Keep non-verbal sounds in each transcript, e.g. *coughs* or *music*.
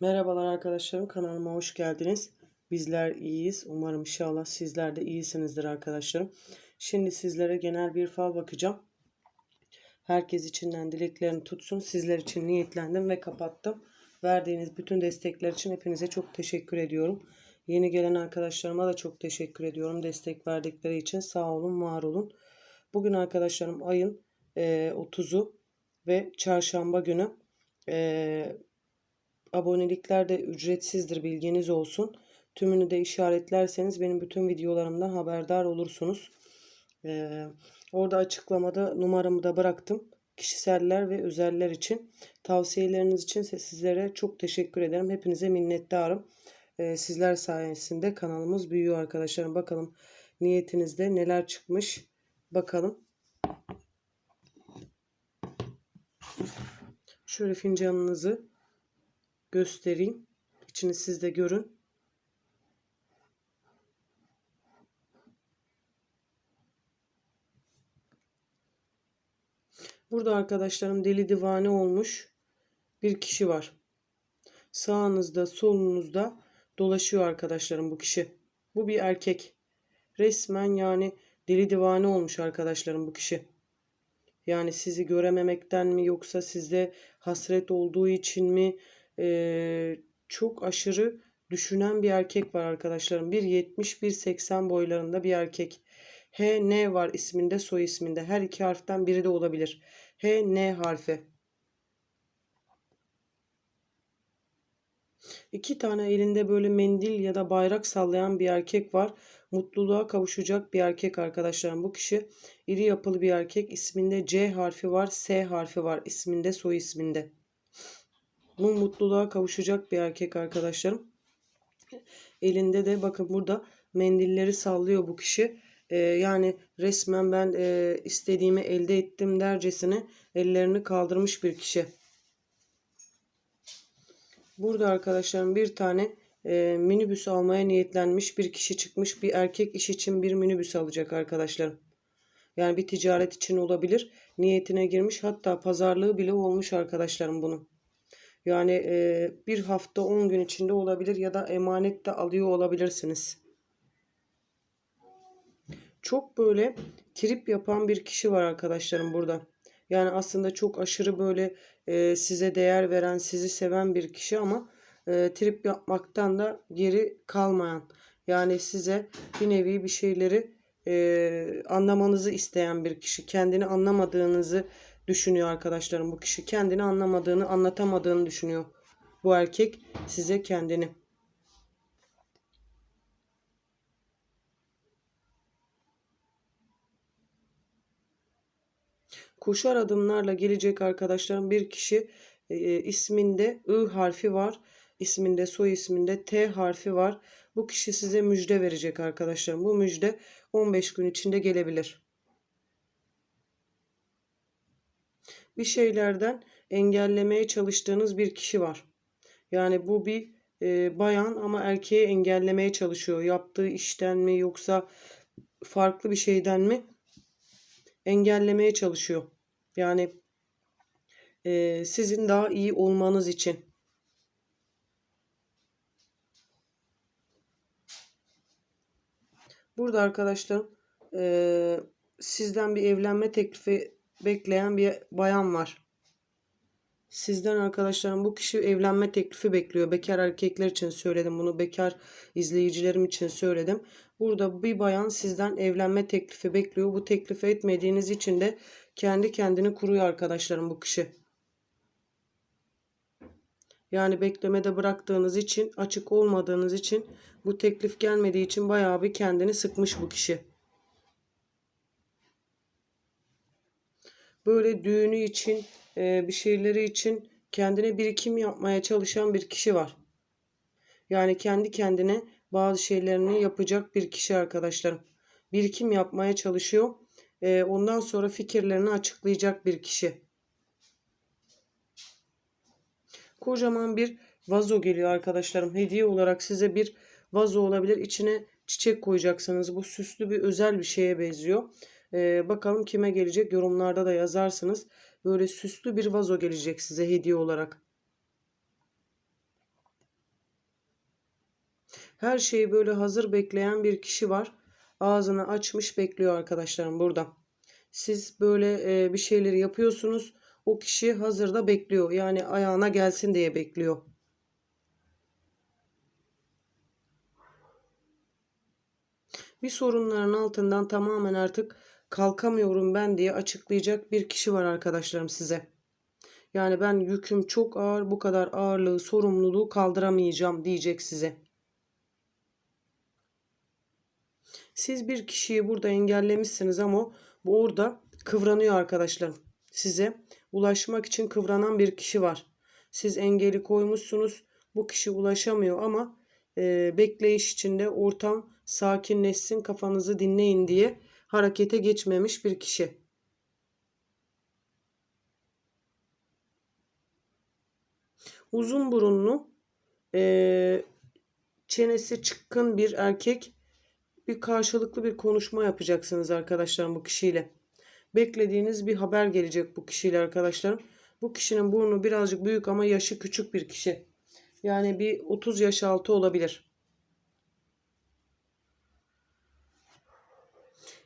Merhabalar arkadaşlarım kanalıma hoş geldiniz. Bizler iyiyiz. Umarım inşallah sizler de iyisinizdir arkadaşlarım. Şimdi sizlere genel bir fal bakacağım. Herkes içinden dileklerini tutsun. Sizler için niyetlendim ve kapattım. Verdiğiniz bütün destekler için hepinize çok teşekkür ediyorum. Yeni gelen arkadaşlarıma da çok teşekkür ediyorum. Destek verdikleri için sağ olun, var olun. Bugün arkadaşlarım ayın e, 30'u ve çarşamba günü e, Abonelikler de ücretsizdir bilginiz olsun. Tümünü de işaretlerseniz benim bütün videolarımdan haberdar olursunuz. Ee, orada açıklamada numaramı da bıraktım. Kişiseller ve özeller için tavsiyeleriniz için sizlere çok teşekkür ederim. Hepinize minnettarım. Ee, sizler sayesinde kanalımız büyüyor arkadaşlarım. Bakalım niyetinizde neler çıkmış. Bakalım. Şöyle fincanınızı göstereyim. İçini siz de görün. Burada arkadaşlarım deli divane olmuş bir kişi var. Sağınızda solunuzda dolaşıyor arkadaşlarım bu kişi. Bu bir erkek. Resmen yani deli divane olmuş arkadaşlarım bu kişi. Yani sizi görememekten mi yoksa size hasret olduğu için mi e, çok aşırı düşünen bir erkek var arkadaşlarım. 1.70-1.80 boylarında bir erkek. H N var isminde soy isminde. Her iki harften biri de olabilir. H N harfi. İki tane elinde böyle mendil ya da bayrak sallayan bir erkek var. Mutluluğa kavuşacak bir erkek arkadaşlarım. Bu kişi iri yapılı bir erkek. İsminde C harfi var, S harfi var. isminde soy isminde. Bu mutluluğa kavuşacak bir erkek arkadaşlarım. Elinde de bakın burada mendilleri sallıyor bu kişi. Ee, yani resmen ben e, istediğimi elde ettim dercesine ellerini kaldırmış bir kişi. Burada arkadaşlarım bir tane e, minibüs almaya niyetlenmiş bir kişi çıkmış. Bir erkek iş için bir minibüs alacak arkadaşlarım. Yani bir ticaret için olabilir. Niyetine girmiş hatta pazarlığı bile olmuş arkadaşlarım bunun. Yani e, bir hafta 10 gün içinde olabilir ya da emanet de alıyor olabilirsiniz. Çok böyle trip yapan bir kişi var arkadaşlarım burada. Yani aslında çok aşırı böyle e, size değer veren, sizi seven bir kişi ama e, trip yapmaktan da geri kalmayan. Yani size bir nevi bir şeyleri e, anlamanızı isteyen bir kişi. Kendini anlamadığınızı düşünüyor arkadaşlarım bu kişi. Kendini anlamadığını, anlatamadığını düşünüyor. Bu erkek size kendini. Koşar adımlarla gelecek arkadaşlarım bir kişi e, isminde I harfi var. isminde soy isminde T harfi var. Bu kişi size müjde verecek arkadaşlarım. Bu müjde 15 gün içinde gelebilir. Bir şeylerden engellemeye çalıştığınız bir kişi var. Yani bu bir e, bayan ama erkeği engellemeye çalışıyor. Yaptığı işten mi yoksa farklı bir şeyden mi engellemeye çalışıyor. Yani e, sizin daha iyi olmanız için. Burada arkadaşlar e, sizden bir evlenme teklifi bekleyen bir bayan var. Sizden arkadaşlarım bu kişi evlenme teklifi bekliyor. Bekar erkekler için söyledim bunu. Bekar izleyicilerim için söyledim. Burada bir bayan sizden evlenme teklifi bekliyor. Bu teklifi etmediğiniz için de kendi kendini kuruyor arkadaşlarım bu kişi. Yani beklemede bıraktığınız için, açık olmadığınız için, bu teklif gelmediği için bayağı bir kendini sıkmış bu kişi. Böyle düğünü için e, bir şeyleri için kendine birikim yapmaya çalışan bir kişi var. Yani kendi kendine bazı şeylerini yapacak bir kişi arkadaşlarım. Birikim yapmaya çalışıyor. E, ondan sonra fikirlerini açıklayacak bir kişi. Kocaman bir vazo geliyor arkadaşlarım. Hediye olarak size bir vazo olabilir. İçine çiçek koyacaksınız. Bu süslü bir özel bir şeye benziyor. Ee, bakalım kime gelecek yorumlarda da yazarsınız. Böyle süslü bir vazo gelecek size hediye olarak. Her şeyi böyle hazır bekleyen bir kişi var. Ağzını açmış bekliyor arkadaşlarım burada. Siz böyle e, bir şeyleri yapıyorsunuz. O kişi hazırda bekliyor. Yani ayağına gelsin diye bekliyor. Bir sorunların altından tamamen artık kalkamıyorum ben diye açıklayacak bir kişi var arkadaşlarım size. Yani ben yüküm çok ağır, bu kadar ağırlığı, sorumluluğu kaldıramayacağım diyecek size. Siz bir kişiyi burada engellemişsiniz ama bu orada kıvranıyor arkadaşlarım. Size ulaşmak için kıvranan bir kişi var. Siz engeli koymuşsunuz. Bu kişi ulaşamıyor ama e, bekleyiş içinde ortam sakinleşsin, kafanızı dinleyin diye harekete geçmemiş bir kişi. Uzun burunlu, e, çenesi çıkkın bir erkek bir karşılıklı bir konuşma yapacaksınız arkadaşlarım bu kişiyle. Beklediğiniz bir haber gelecek bu kişiyle arkadaşlarım. Bu kişinin burnu birazcık büyük ama yaşı küçük bir kişi. Yani bir 30 yaş altı olabilir.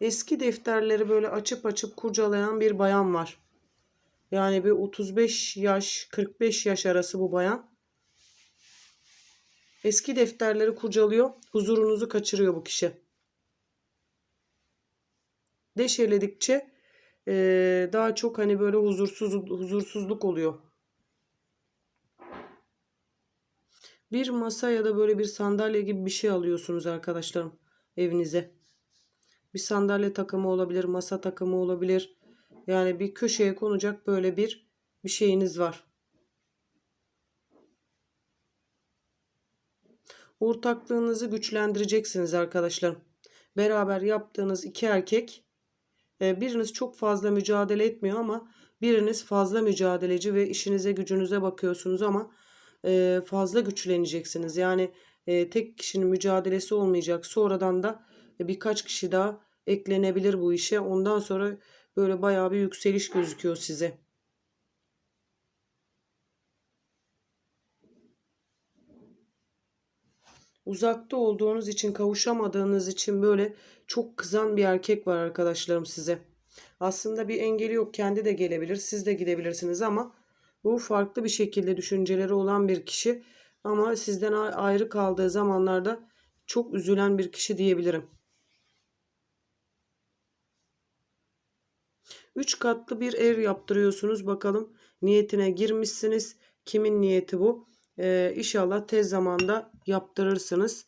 Eski defterleri böyle açıp açıp kurcalayan bir bayan var. Yani bir 35 yaş 45 yaş arası bu bayan. Eski defterleri kurcalıyor. Huzurunuzu kaçırıyor bu kişi. Deşeledikçe ee, daha çok hani böyle huzursuz huzursuzluk oluyor. Bir masa ya da böyle bir sandalye gibi bir şey alıyorsunuz arkadaşlarım evinize. Bir sandalye takımı olabilir, masa takımı olabilir. Yani bir köşeye konacak böyle bir bir şeyiniz var. Ortaklığınızı güçlendireceksiniz arkadaşlarım. Beraber yaptığınız iki erkek e, biriniz çok fazla mücadele etmiyor ama biriniz fazla mücadeleci ve işinize gücünüze bakıyorsunuz ama e, fazla güçleneceksiniz. Yani e, tek kişinin mücadelesi olmayacak. Sonradan da birkaç kişi daha eklenebilir bu işe. Ondan sonra böyle bayağı bir yükseliş gözüküyor size. Uzakta olduğunuz için kavuşamadığınız için böyle çok kızan bir erkek var arkadaşlarım size. Aslında bir engeli yok. Kendi de gelebilir. Siz de gidebilirsiniz ama bu farklı bir şekilde düşünceleri olan bir kişi. Ama sizden ayrı kaldığı zamanlarda çok üzülen bir kişi diyebilirim. Üç katlı bir ev yaptırıyorsunuz. Bakalım niyetine girmişsiniz. Kimin niyeti bu? Ee, inşallah tez zamanda yaptırırsınız.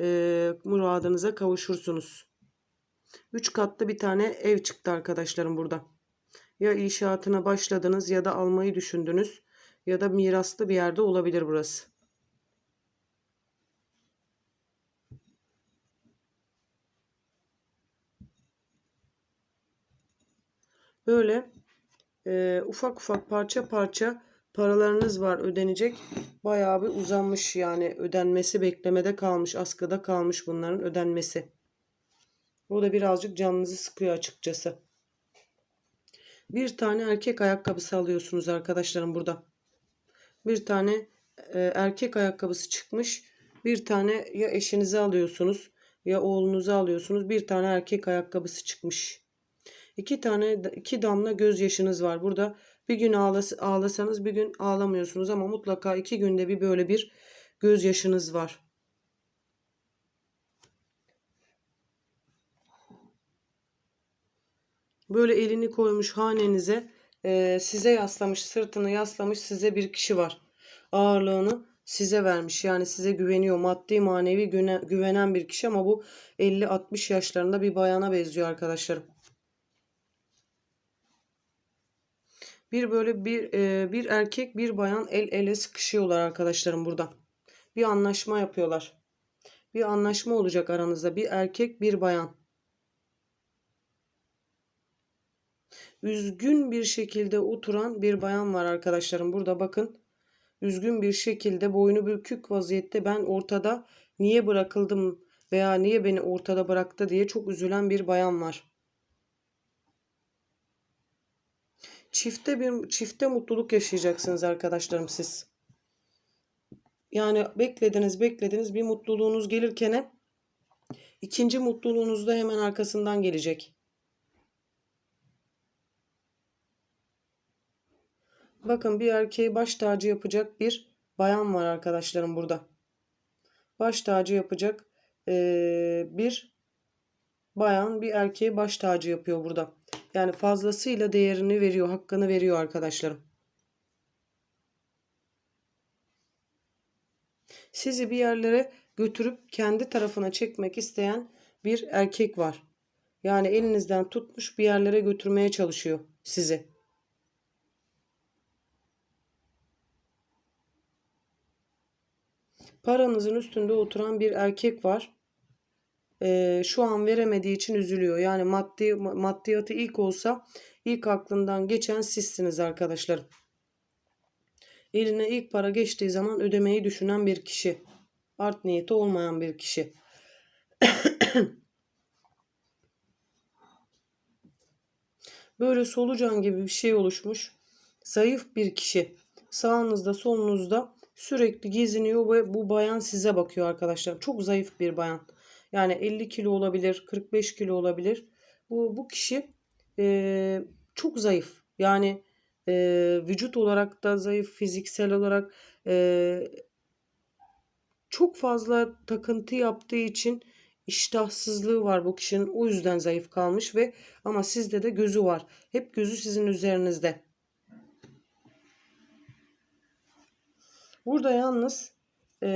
Ee, muradınıza kavuşursunuz. Üç katlı bir tane ev çıktı arkadaşlarım burada. Ya inşaatına başladınız ya da almayı düşündünüz. Ya da miraslı bir yerde olabilir burası. Böyle e, ufak ufak parça parça paralarınız var ödenecek. Bayağı bir uzanmış yani ödenmesi beklemede kalmış. Askıda kalmış bunların ödenmesi. O da birazcık canınızı sıkıyor açıkçası. Bir tane erkek ayakkabısı alıyorsunuz arkadaşlarım burada. Bir tane e, erkek ayakkabısı çıkmış. Bir tane ya eşinize alıyorsunuz ya oğlunuza alıyorsunuz. Bir tane erkek ayakkabısı çıkmış. İki tane iki damla gözyaşınız var. Burada bir gün ağlas ağlasanız bir gün ağlamıyorsunuz ama mutlaka iki günde bir böyle bir gözyaşınız var. Böyle elini koymuş hanenize e, size yaslamış sırtını yaslamış size bir kişi var. Ağırlığını size vermiş yani size güveniyor maddi manevi güvenen bir kişi ama bu 50-60 yaşlarında bir bayana benziyor arkadaşlarım. Bir böyle bir e, bir erkek bir bayan el ele sıkışıyorlar arkadaşlarım burada. Bir anlaşma yapıyorlar. Bir anlaşma olacak aranızda. Bir erkek bir bayan. Üzgün bir şekilde oturan bir bayan var arkadaşlarım. Burada bakın. Üzgün bir şekilde boynu bükük vaziyette ben ortada niye bırakıldım veya niye beni ortada bıraktı diye çok üzülen bir bayan var. Çifte bir çifte mutluluk yaşayacaksınız arkadaşlarım siz. yani beklediniz beklediniz bir mutluluğunuz gelirken ikinci mutluluğunuz da hemen arkasından gelecek. Bakın bir erkeği baş tacı yapacak bir bayan var arkadaşlarım burada. Baş tacı yapacak ee, bir bayan bir erkeğe baş tacı yapıyor burada. Yani fazlasıyla değerini veriyor, hakkını veriyor arkadaşlarım. Sizi bir yerlere götürüp kendi tarafına çekmek isteyen bir erkek var. Yani elinizden tutmuş bir yerlere götürmeye çalışıyor sizi. Paranızın üstünde oturan bir erkek var. Ee, şu an veremediği için üzülüyor. Yani maddi maddiyatı ilk olsa ilk aklından geçen sizsiniz arkadaşlarım. Eline ilk para geçtiği zaman ödemeyi düşünen bir kişi. Art niyeti olmayan bir kişi. *coughs* Böyle solucan gibi bir şey oluşmuş. Zayıf bir kişi. Sağınızda solunuzda sürekli geziniyor ve bu bayan size bakıyor arkadaşlar. Çok zayıf bir bayan. Yani 50 kilo olabilir, 45 kilo olabilir. Bu, bu kişi e, çok zayıf. Yani e, vücut olarak da zayıf, fiziksel olarak e, çok fazla takıntı yaptığı için iştahsızlığı var bu kişinin. O yüzden zayıf kalmış ve ama sizde de gözü var. Hep gözü sizin üzerinizde. Burada yalnız e,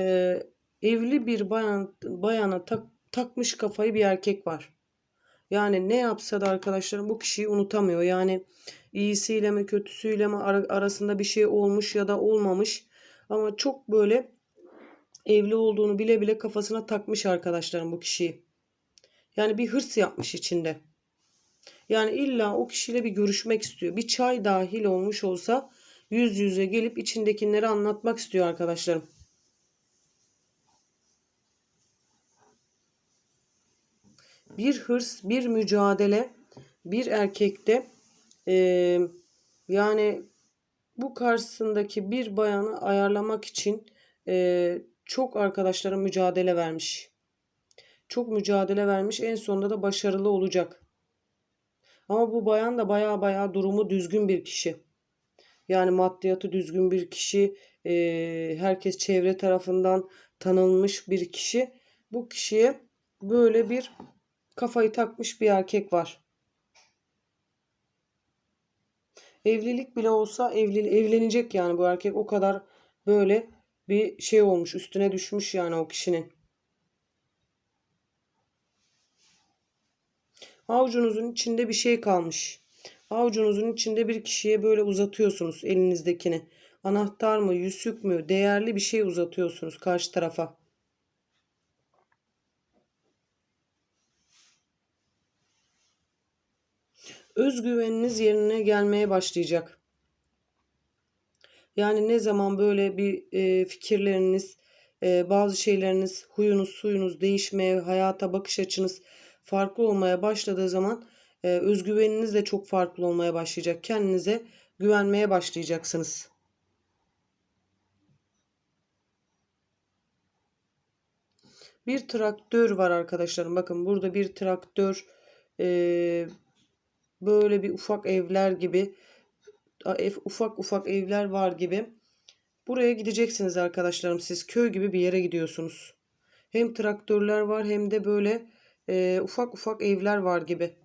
evli bir bayan bayana tak, takmış kafayı bir erkek var. Yani ne yapsa da arkadaşlarım bu kişiyi unutamıyor. Yani iyisiyle mi kötüsüyle mi arasında bir şey olmuş ya da olmamış. Ama çok böyle evli olduğunu bile bile kafasına takmış arkadaşlarım bu kişiyi. Yani bir hırs yapmış içinde. Yani illa o kişiyle bir görüşmek istiyor. Bir çay dahil olmuş olsa yüz yüze gelip içindekileri anlatmak istiyor arkadaşlarım. Bir hırs, bir mücadele bir erkekte e, yani bu karşısındaki bir bayanı ayarlamak için e, çok arkadaşlarım mücadele vermiş. Çok mücadele vermiş. En sonunda da başarılı olacak. Ama bu bayan da baya baya durumu düzgün bir kişi. Yani maddiyatı düzgün bir kişi, e, herkes çevre tarafından tanınmış bir kişi. Bu kişiye böyle bir kafayı takmış bir erkek var. Evlilik bile olsa evli, evlenecek yani bu erkek o kadar böyle bir şey olmuş üstüne düşmüş yani o kişinin. Avucunuzun içinde bir şey kalmış. Avucunuzun içinde bir kişiye böyle uzatıyorsunuz elinizdekini. Anahtar mı, yüzük mü, değerli bir şey uzatıyorsunuz karşı tarafa. Özgüveniniz yerine gelmeye başlayacak. Yani ne zaman böyle bir e, fikirleriniz, e, bazı şeyleriniz, huyunuz, suyunuz değişmeye, hayata bakış açınız farklı olmaya başladığı zaman e, özgüveniniz de çok farklı olmaya başlayacak. Kendinize güvenmeye başlayacaksınız. Bir traktör var arkadaşlarım. Bakın burada bir traktör, e, böyle bir ufak evler gibi ufak ufak evler var gibi. Buraya gideceksiniz arkadaşlarım siz. Köy gibi bir yere gidiyorsunuz. Hem traktörler var hem de böyle e, ufak ufak evler var gibi.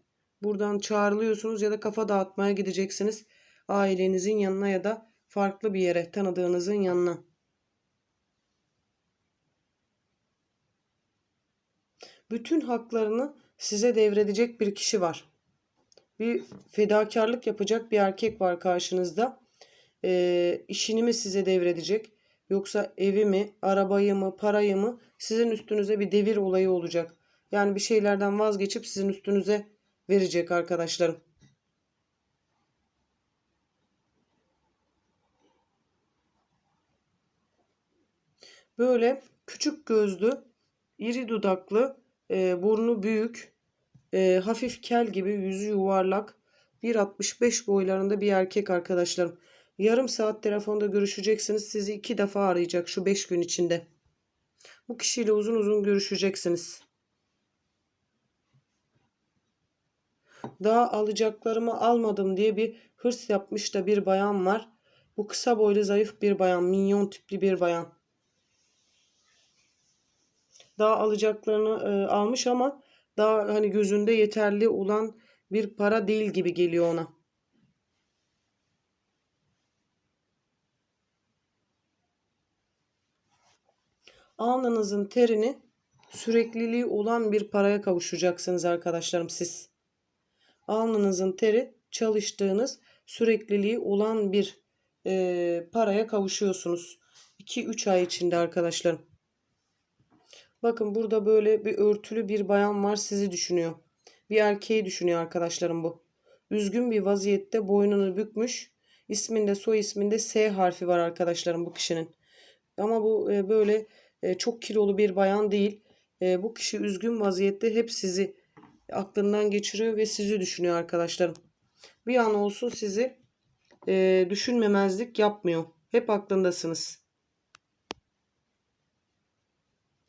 Buradan çağrılıyorsunuz ya da kafa dağıtmaya gideceksiniz. Ailenizin yanına ya da farklı bir yere tanıdığınızın yanına. Bütün haklarını size devredecek bir kişi var bir fedakarlık yapacak bir erkek var karşınızda. E, işini mi size devredecek yoksa evi mi, arabayı mı, parayı mı sizin üstünüze bir devir olayı olacak. Yani bir şeylerden vazgeçip sizin üstünüze verecek arkadaşlarım. Böyle küçük gözlü, iri dudaklı, e, burnu büyük, e, hafif kel gibi yüzü yuvarlak 1.65 boylarında bir erkek arkadaşlarım. Yarım saat telefonda görüşeceksiniz. Sizi iki defa arayacak şu beş gün içinde. Bu kişiyle uzun uzun görüşeceksiniz. Daha alacaklarımı almadım diye bir hırs yapmış da bir bayan var. Bu kısa boylu zayıf bir bayan. Minyon tipli bir bayan. Daha alacaklarını e, almış ama daha hani gözünde yeterli olan bir para değil gibi geliyor ona. Alnınızın terini sürekliliği olan bir paraya kavuşacaksınız arkadaşlarım siz. Alnınızın teri çalıştığınız sürekliliği olan bir e, paraya kavuşuyorsunuz. 2-3 ay içinde arkadaşlarım. Bakın burada böyle bir örtülü bir bayan var sizi düşünüyor. Bir erkeği düşünüyor arkadaşlarım bu. Üzgün bir vaziyette boynunu bükmüş. İsminde soy isminde S harfi var arkadaşlarım bu kişinin. Ama bu e, böyle e, çok kilolu bir bayan değil. E, bu kişi üzgün vaziyette hep sizi aklından geçiriyor ve sizi düşünüyor arkadaşlarım. Bir an olsun sizi düşünmemezlik yapmıyor. Hep aklındasınız.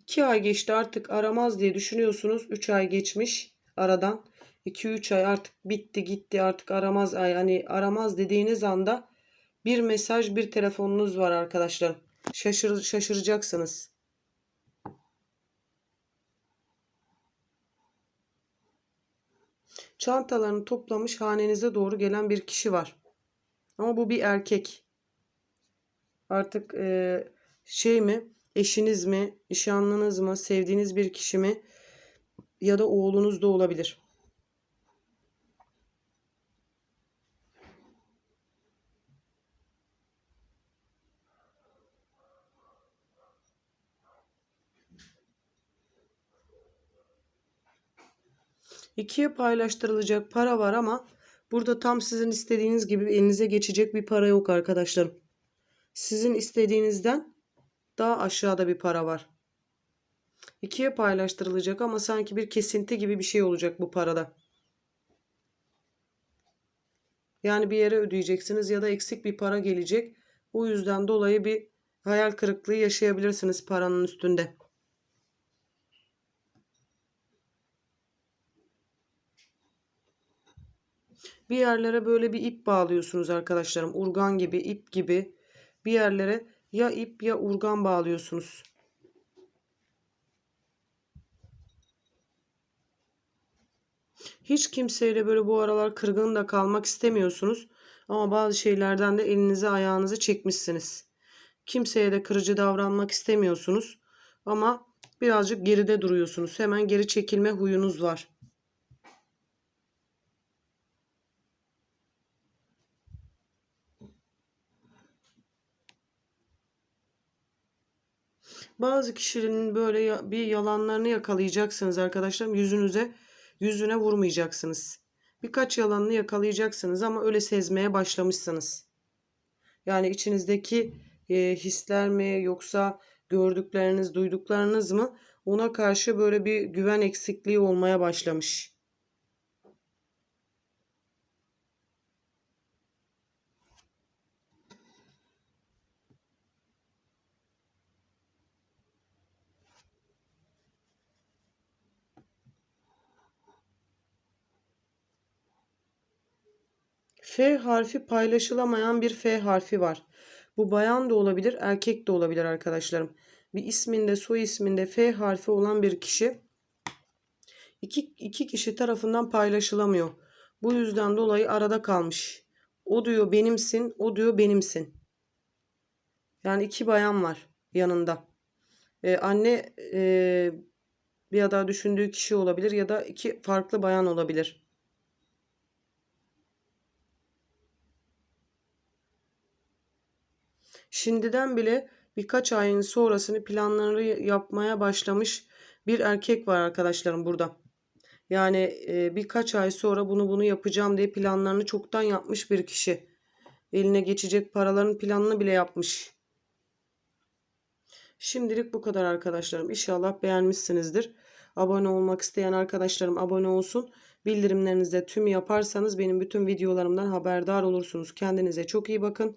2 ay geçti artık aramaz diye düşünüyorsunuz. 3 ay geçmiş aradan. 2-3 ay artık bitti gitti artık aramaz ay hani aramaz dediğiniz anda bir mesaj bir telefonunuz var arkadaşlar. Şaşır, şaşıracaksınız. Çantalarını toplamış hanenize doğru gelen bir kişi var. Ama bu bir erkek. Artık e, şey mi eşiniz mi, nişanlınız mı, sevdiğiniz bir kişi mi ya da oğlunuz da olabilir. İkiye paylaştırılacak para var ama burada tam sizin istediğiniz gibi elinize geçecek bir para yok arkadaşlarım. Sizin istediğinizden daha aşağıda bir para var. İkiye paylaştırılacak ama sanki bir kesinti gibi bir şey olacak bu parada. Yani bir yere ödeyeceksiniz ya da eksik bir para gelecek. O yüzden dolayı bir hayal kırıklığı yaşayabilirsiniz paranın üstünde. Bir yerlere böyle bir ip bağlıyorsunuz arkadaşlarım. Urgan gibi, ip gibi bir yerlere ya ip ya urgan bağlıyorsunuz. Hiç kimseyle böyle bu aralar kırgın da kalmak istemiyorsunuz. Ama bazı şeylerden de elinizi ayağınızı çekmişsiniz. Kimseye de kırıcı davranmak istemiyorsunuz. Ama birazcık geride duruyorsunuz. Hemen geri çekilme huyunuz var. Bazı kişilerin böyle bir yalanlarını yakalayacaksınız arkadaşlar. Yüzünüze, yüzüne vurmayacaksınız. Birkaç yalanını yakalayacaksınız ama öyle sezmeye başlamışsınız. Yani içinizdeki e, hisler mi yoksa gördükleriniz, duyduklarınız mı ona karşı böyle bir güven eksikliği olmaya başlamış. F harfi paylaşılamayan bir F harfi var. Bu bayan da olabilir, erkek de olabilir arkadaşlarım. Bir isminde, soy isminde F harfi olan bir kişi iki, iki kişi tarafından paylaşılamıyor. Bu yüzden dolayı arada kalmış. O diyor benimsin, o diyor benimsin. Yani iki bayan var yanında. Ee, anne e, ya da düşündüğü kişi olabilir ya da iki farklı bayan olabilir. Şimdiden bile birkaç ayın sonrasını planları yapmaya başlamış bir erkek var arkadaşlarım burada. Yani e, birkaç ay sonra bunu bunu yapacağım diye planlarını çoktan yapmış bir kişi. Eline geçecek paraların planını bile yapmış. Şimdilik bu kadar arkadaşlarım. İnşallah beğenmişsinizdir. Abone olmak isteyen arkadaşlarım abone olsun. Bildirimlerinizi tüm yaparsanız benim bütün videolarımdan haberdar olursunuz. Kendinize çok iyi bakın.